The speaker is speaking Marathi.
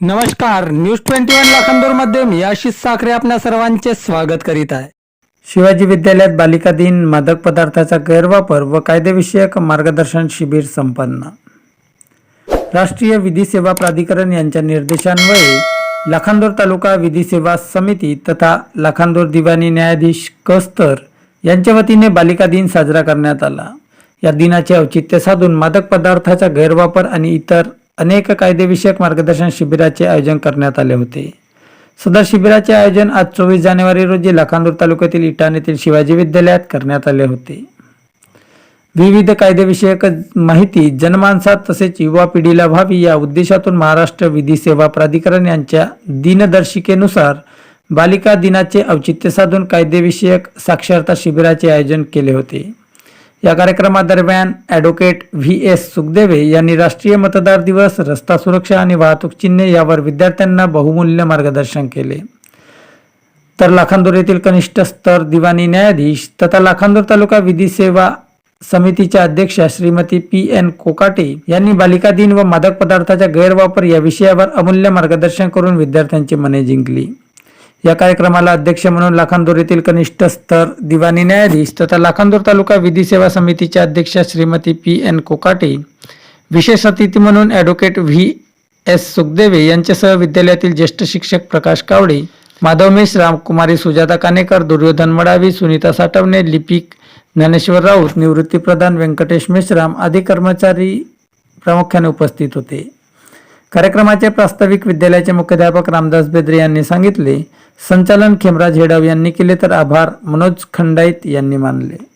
नमस्कार न्यूज ट्वेंटी वन लाखांदूरमध्ये मी आशिष साखरे आपल्या सर्वांचे स्वागत करीत आहे. शिवाजी विद्यालयात बालिका दिन मादक पदार्थाचा गैरवापर व कायदेविषयक मार्गदर्शन शिबिर संपन्न. राष्ट्रीय विधी सेवा प्राधिकरण यांच्या निर्देशान्वये लाखांदूर तालुका विधी सेवा समिती तथा लाखांदूर दिवाणी न्यायाधीश कस्तर यांच्या वतीने बालिका दिन साजरा करण्यात आला. या दिनाचे औचित्य साधून मादक पदार्थाचा गैरवापर आणि इतर अनेक कायदेविषयक मार्गदर्शन शिबिराचे आयोजन करण्यात आले होते. सदर शिबिराचे आयोजन आज चोवीस जानेवारी रोजी लाखांदूर तालुक्यातील इटाण येथील शिवाजी विद्यालयात करण्यात आले होते. विविध कायदेविषयक माहिती जनमानसात तसेच युवा पिढीला व्हावी या उद्देशातून महाराष्ट्र विधी सेवा प्राधिकरण यांच्या दिनदर्शिकेनुसार बालिका दिनाचे औचित्य साधून कायदेविषयक साक्षरता शिबिराचे आयोजन केले होते. या कार्यक्रमादरम्यान ॲडव्होकेट व्ही एस सुखदेवे यांनी राष्ट्रीय मतदार दिवस रस्ता सुरक्षा आणि वाहतूक चिन्हे यावर विद्यार्थ्यांना बहुमूल्य मार्गदर्शन केले. तर लाखांदूर येथील कनिष्ठ स्तर दिवाणी न्यायाधीश तथा लाखांदूर तालुका विधी सेवा समितीच्या अध्यक्षा श्रीमती पी एन कोकाटे यांनी बालिका दिन व मादक पदार्थाचा गैरवापर या विषयावर अमूल्य मार्गदर्शन करून विद्यार्थ्यांची मने जिंकली. या कार्यक्रमाला अध्यक्ष म्हणून लाखांदूर येथील कनिष्ठ स्तर दिवाणी न्यायाधीश तथा लाखांदूर तालुका विधी सेवा समितीच्या अध्यक्षा श्रीमती पी एन कोकाटे विशेष अतिथी म्हणून ॲडव्होकेट व्ही एस सुखदेवे यांच्यासह विद्यालयातील ज्येष्ठ शिक्षक प्रकाश कावडे माधव मेश्राम कुमारी सुजाता कानेकर दुर्योधन मडावी सुनीता साठवणे लिपिक ज्ञानेश्वर राऊत निवृत्ती प्रधान व्यंकटेश मेश्राम आदी कर्मचारी प्रामुख्याने उपस्थित होते. कार्यक्रमाचे प्रास्ताविक विद्यालयाचे मुख्याध्यापक रामदास बेद्रे यांनी सांगितले. संचालन खेमराज हेडाव यांनी केले तर आभार. मनोज खंडाईत यांनी मानले.